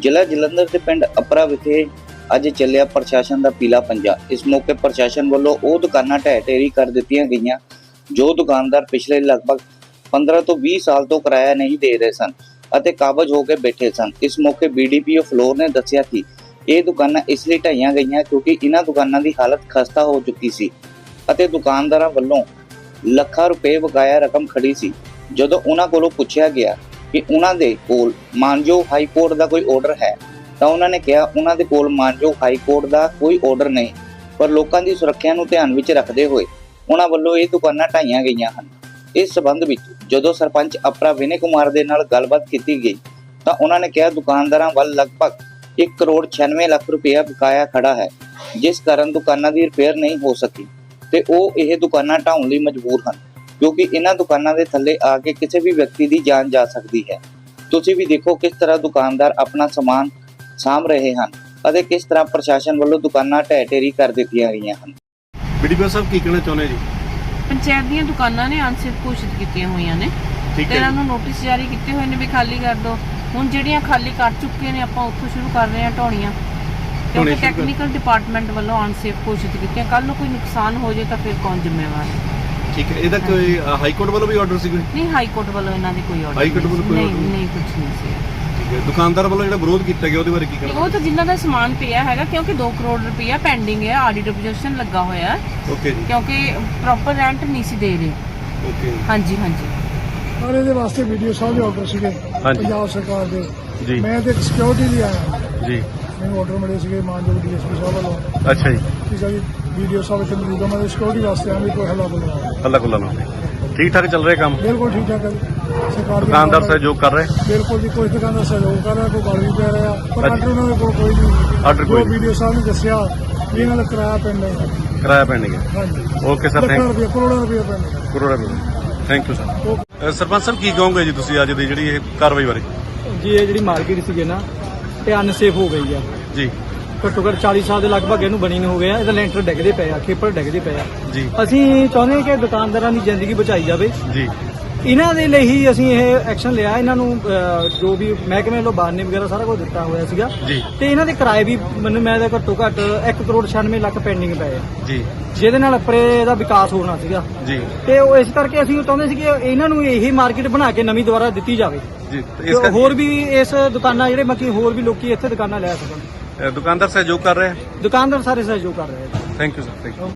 ਜ਼ਿਲ੍ਹਾ ਜਲੰਧਰ ਦੇ ਪਿੰਡ ਅਪਰਾ ਵਿਖੇ ਅੱਜ ਚੱਲਿਆ ਪ੍ਰਸ਼ਾਸਨ ਦਾ ਪੀਲਾ ਪੰਜਾ। ਇਸ ਮੌਕੇ ਪ੍ਰਸ਼ਾਸਨ ਵੱਲੋਂ ਉਹ ਦੁਕਾਨਾਂ ਢਹਿ ਢੇਰੀ ਕਰ ਦਿੱਤੀਆਂ ਗਈਆਂ, ਜੋ ਦੁਕਾਨਦਾਰ ਪਿਛਲੇ ਲਗਭਗ 15 ਤੋਂ 20 ਸਾਲ ਤੋਂ ਕਿਰਾਇਆ ਨਹੀਂ ਦੇ ਰਹੇ ਸਨ ਅਤੇ ਕਾਬਜ ਹੋ ਕੇ ਬੈਠੇ ਸਨ। ਇਸ ਮੌਕੇ ਬੀਡੀਪੀਓ ਫਲੋਰ ਨੇ ਦੱਸਿਆ ਕਿ ਇਹ ਦੁਕਾਨਾਂ ਇਸ ਲਈ ਢਾਈਆਂ ਗਈਆਂ ਕਿਉਂਕਿ ਇਹਨਾਂ ਦੁਕਾਨਾਂ ਦੀ ਹਾਲਤ ਖਸਤਾ ਹੋ ਚੁੱਕੀ ਸੀ ਅਤੇ ਦੁਕਾਨਦਾਰਾਂ ਵੱਲੋਂ ਲੱਖਾਂ ਰੁਪਏ ਬਕਾਇਆ ਰਕਮ ਖੜੀ ਸੀ। ਜਦੋਂ ਉਹਨਾਂ ਕੋਲੋਂ ਪੁੱਛਿਆ ਗਿਆ ਕਿ ਉਹਨਾਂ ਦੇ ਕੋਲ ਮਾਨਜੋ ਹਾਈ ਕੋਰਟ ਦਾ ਕੋਈ ਆਰਡਰ ਹੈ, ਤਾਂ ਉਹਨਾਂ ਨੇ ਕਿਹਾ ਉਹਨਾਂ ਦੇ ਕੋਲ ਮਾਨਜੋ ਹਾਈ ਕੋਰਟ ਦਾ ਕੋਈ ਆਰਡਰ ਨਹੀਂ, ਪਰ ਲੋਕਾਂ ਦੀ ਸੁਰੱਖਿਆ ਨੂੰ ਧਿਆਨ ਵਿੱਚ ਰੱਖਦੇ ਹੋਏ ਉਹਨਾਂ ਵੱਲੋਂ ਇਹ ਦੁਕਾਨਾਂ ਢਾਈਆਂ ਗਈਆਂ ਹਨ। ਇਸ ਸਬੰਧ ਵਿੱਚ ਜਦੋਂ ਸਰਪੰਚ ਅਪਰਾ ਵਿਨੇ ਕੁਮਾਰ ਦੇ ਨਾਲ ਗੱਲਬਾਤ ਕੀਤੀ ਗਈ, ਤਾਂ ਉਹਨਾਂ ਨੇ ਕਿਹਾ ਦੁਕਾਨਦਾਰਾਂ ਵੱਲ ਲਗਭਗ 1 ਕਰੋੜ 96 ਲੱਖ ਰੁਪਇਆ ਬਕਾਇਆ ਖੜਾ ਹੈ, ਜਿਸ ਕਾਰਨ ਦੁਕਾਨਾਂ ਦੀ ਰਿਪੇਅਰ ਨਹੀਂ ਹੋ ਸਕੀ ਤੇ ਉਹ ਇਹ ਦੁਕਾਨਾਂ ਢਾਉਣ ਲਈ ਮਜਬੂਰ ਹਨ। ਕਿਉਂਕਿ ਇਹਨਾਂ ਦੁਕਾਨਾਂ ਦੇ ਥੱਲੇ ਆ ਕੇ ਕਿਸੇ ਵੀ ਵਿਅਕਤੀ ਦੀ ਜਾਨ ਜਾ ਸਕਦੀ ਹੈ। ਤੁਸੀਂ ਵੀ ਦੇਖੋ ਕਿਸ ਤਰ੍ਹਾਂ ਦੁਕਾਨਦਾਰ ਆਪਣਾ ਸਮਾਨ ਸਾਂਭ ਰਹੇ ਹਨ ਅਤੇ ਕਿਸ ਤਰ੍ਹਾਂ ਪ੍ਰਸ਼ਾਸਨ ਵੱਲੋਂ ਦੁਕਾਨਾਂ ਢਹਿ ਢੇਰੀ ਕਰ ਦਿੱਤੀਆਂ ਗਈਆਂ ਹਨ। ਬੀਡੀਪੀਓ ਸਾਹਿਬ ਕੀ ਕਹਿਣਾ ਚਾਹੁੰਦੇ ਜੀ? ਪੰਚਾਇਤ ਦੀਆਂ ਦੁਕਾਨਾਂ ਨੇ ਅਨਸਿਫ ਘੋਸ਼ਿਤ ਕੀਤੀਆਂ ਹੋਈਆਂ ਨੇ। ਠੀਕ ਤੇ ਹੈ ਇਹਨਾਂ ਜੀ। ਨੂੰ ਨੋਟਿਸ ਜਾਰੀ ਕੀਤੇ ਹੋਏ ਨੇ ਵੀ ਖਾਲੀ ਕਰ ਦਿਓ। ਹੁਣ ਜਿਹੜੀਆਂ ਖਾਲੀ ਕਰ ਚੁੱਕੀਆਂ ਨੇ ਆਪਾਂ ਉੱਥੋਂ ਸ਼ੁਰੂ ਕਰ ਰਹੇ ਹਾਂ ਢਾਉਣੀਆਂ ਕਿਉਂਕਿ ਢਾਉਣੀਆਂ ਸ਼ੁਰੂ ਕਰ- ਟੈਕਨੀਕਲ ਡਿਪਾਰਟਮੈਂਟ ਵੱਲੋਂ ਅਨਸੇਫ ਘੋਸ਼ਿਤ ਕੀਤੀਆਂ। ਕੱਲ ਨੂੰ ਕੋਈ ਨੁਕਸਾਨ ਹੋ ਜੇ ਤਾਂ ਫਿਰ ਕੌਣ ਜ਼ਿੰਮੇਵਾਰ ਹੈ? ਠੀਕ ਹੈ ਇਹਦਾ ਕੋਈ ਹਾਈ ਕੋਰਟ ਵੱਲੋਂ ਵੀ ਆਰਡਰ ਸੀ ਕੋਈ ਨਹੀਂ ਹਾਈ ਕੋਰਟ ਵੱਲੋਂ ਇਹਨਾਂ ਦੀ ਕੋਈ ਆਰਡਰ ਹਾਈ ਕੋਰਟ ਵੱਲੋਂ ਕੋਈ ਨਹੀਂ order ਨਹੀਂ? ਨਹੀਂ ਕੁਝ ਨਹੀਂ ਸੀ। ਠੀਕ ਹੈ ਦੁਕਾਨਦਾਰ ਵੱਲੋਂ ਜਿਹੜਾ ਵਿਰੋਧ ਕੀਤਾ ਗਿਆ ਉਹਦੇ ਬਾਰੇ ਕੀ ਕਹਿਣਾ ਉਹ ਤਾਂ ਜਿਨ੍ਹਾਂ ਦਾ ਸਮਾਨ ਪਿਆ ਹੈਗਾ ਕਿਉਂਕਿ 2 ਕਰੋੜ ਰੁਪਇਆ ਪੈਂਡਿੰਗ ਹੈ ਆਡਿਟ ਪੋਜੀਸ਼ਨ ਲੱਗਾ ਹੋਇਆ ਹੈ, ਓਕੇ ਜੀ। ਕਿਉਂਕਿ ਪ੍ਰੋਪਰ ਰੈਂਟ ਨਹੀਂ ਸੀ ਦੇ ਰਹੇ। ਓਕੇ ਹਾਂਜੀ ਹਾਂਜੀ। ਪਰ ਇਹਦੇ ਵਾਸਤੇ ਵੀਡੀਓ ਸਾਹਿਬ ਦੇ ਆਰਡਰ ਸੀਗੇ ਹਾਂਜੀ। ਪੰਜਾਬ ਸਰਕਾਰ ਦੇ। ਜੀ। ਮੈਂ ਤੇ ਸਿਕਿਉਰਿਟੀ ਲਈ ਆਇਆ। ਜੀ। ਮੈਨੂੰ ਆਰਡਰ ਮਿਲੇ ਸੀਗੇ ਮਾਨਯੋਗ ਡੀਐਸਪੀ ਸਾਹਿਬ ਵੱਲੋਂ। ਅੱਛਾ ਜੀ। ਠੀਕ ਹੈ ਜੀ। ਵੀਡੀਓ ਸਾਹਿਬ ਇੱਥੇ ਮੌਜੂਦ ਆ ਮੈਂ ਸਿਕਿਉਰਿਟੀ ਵਾਸਤੇ ਆਇਆ ਵੀ ਕੋਈ ਹੱਲਾ ਬੋਲੋ ਅੱਲਾ ਕੁੱਲਾ ਨਾ ਠੀਕ ਠਾਕ ਚੱਲ ਰਿਹਾ ਕੰਮ? ਬਿਲਕੁਲ ਠੀਕ ਠਾਕ ਹੈ ਜੀ। ਸਰਕਾਰ ਦੀ ਦੁਕਾਨਦਾਰ ਸਹਿਯੋਗ ਕਰ ਰਹੇ? ਬਿਲਕੁਲ ਜੀ ਕੋਈ ਦੁਕਾਨਦਾਰ ਸਹਿਯੋਗ ਕਰ ਰਿਹਾ ਕੋਈ ਗੱਲ ਨਹੀਂ ਪੈ ਰਿਹਾ। ਪਰ ਅੱਛਾ। ਆਰਡਰ ਉਹਨਾਂ ਦੇ ਕੋਲ ਕੋਈ ਨਹੀਂ। ਆਰਡਰ ਕੋਈ ਜੋ ਨਹੀਂ। ਵੀਡੀਓ ਸਾਹਿਬ ਨੇ ਦੱਸਿਆ ਵੀ ਇਹਨਾਂ ਦਾ ਕਿਰਾਇਆ ਪੈਂਦਾ ਹੈ। ਕਿਰਾਇਆ ਪੈਣਗੇ ਹਾਂਜੀ। ਓਕੇ ਸਰ ਲੱਖਾਂ ਥੈਂਕ ਰੁਪਏ ਕਰੋੜਾਂ ਰੁਪਏ ਪੈਂਦਾ ਕਰੋੜਾ ਥੈਂਕ ਯੂ ਸਰ ਸਰਪੰਚ ਸਾਹਿਬ ਕੀ ਕਹੋਗੇ ਜੀ ਤੁਸੀਂ ਅੱਜ ਦੀ ਜਿਹੜੀ ਇਹ ਕਾਰਵਾਈ ਬਾਰੇ? ਜੀ ਇਹ ਜਿਹੜੀ ਮਾਰਕੀਟ ਸੀਗੀ ਨਾ ਇਹ ਅਨਸੇਫ ਹੋ ਗਈ ਆ। ਜੀ। ਘੱਟੋ ਘੱਟ 40 ਸਾਲ ਦੇ ਲਗਭਗ ਇਹਨੂੰ ਬਣੀ ਨੂੰ ਹੋ ਗਿਆ ਇਹਦਾ ਲੈਂਟਰ ਡਿੱਗਦੇ ਪਏ ਆ ਖੇਪਰ ਡਿੱਗਦੇ ਪਏ ਆ। ਜੀ। ਅਸੀਂ ਚਾਹੁੰਦੇ ਹਾਂ ਕਿ ਦੁਕਾਨਦਾਰਾਂ ਦੀ ਜ਼ਿੰਦਗੀ ਬਚਾਈ ਜਾਵੇ। ਜੀ। ਇਹਨਾਂ ਦੇ ਲਈ ਹੀ ਅਸੀਂ ਇਹ ਐਕਸ਼ਨ ਲਿਆ। ਇਹਨਾਂ ਨੂੰ ਅਹ, ਜੋ ਵੀ ਮਹਿਕਮੇ ਵੱਲੋਂ ਬਾਰਨੇ ਵਗੈਰਾ ਸਾਰਾ ਕੁਝ ਦਿੱਤਾ ਹੋਇਆ ਸੀਗਾ। ਜੀ। ਤੇ ਇਹਨਾਂ ਦੇ ਕਿਰਾਏ ਵੀ ਮੈਨੂੰ ਮੈਂ ਤਾਂ ਘੱਟੋ ਘੱਟ 1 ਕਰੋੜ 96 ਲੱਖ ਪੈਂਡਿੰਗ ਪਏ ਆ। ਜੀ। ਜਿਹਦੇ ਨਾਲ ਅਪਰੇ ਦਾ ਵਿਕਾਸ ਹੋਣਾ ਸੀਗਾ। ਜੀ। ਤੇ ਉਹ ਇਸ ਕਰਕੇ ਅਸੀਂ ਉਹ ਚਾਹੁੰਦੇ ਸੀ ਕਿ ਇਹਨਾਂ ਨੂੰ ਇਹ ਮਾਰਕੀਟ ਬਣਾ ਕੇ ਨਵੀਂ ਦੁਬਾਰਾ ਦਿੱਤੀ ਜਾਵੇ। ਜੀ। ਤੇ ਕਰਕੇ ਹੋਰ ਵੀ ਇਸ ਦੁਕਾਨਾਂ ਜਿਹੜੇ ਬਾਕੀ ਹੋਰ ਵੀ ਲੋਕੀ ਇੱਥੇ ਦੁਕਾਨਾਂ ਲੈ ਸਕਣ। ਦੁਕਾਨਦਾਰ ਸਹਿਯੋਗ ਕਰ ਰਹੇ ਦੁਕਾਨਦਾਰ ਸਾਰੇ ਸਹਿਯੋਗ ਕਰ ਰਹੇ thank you sir thank you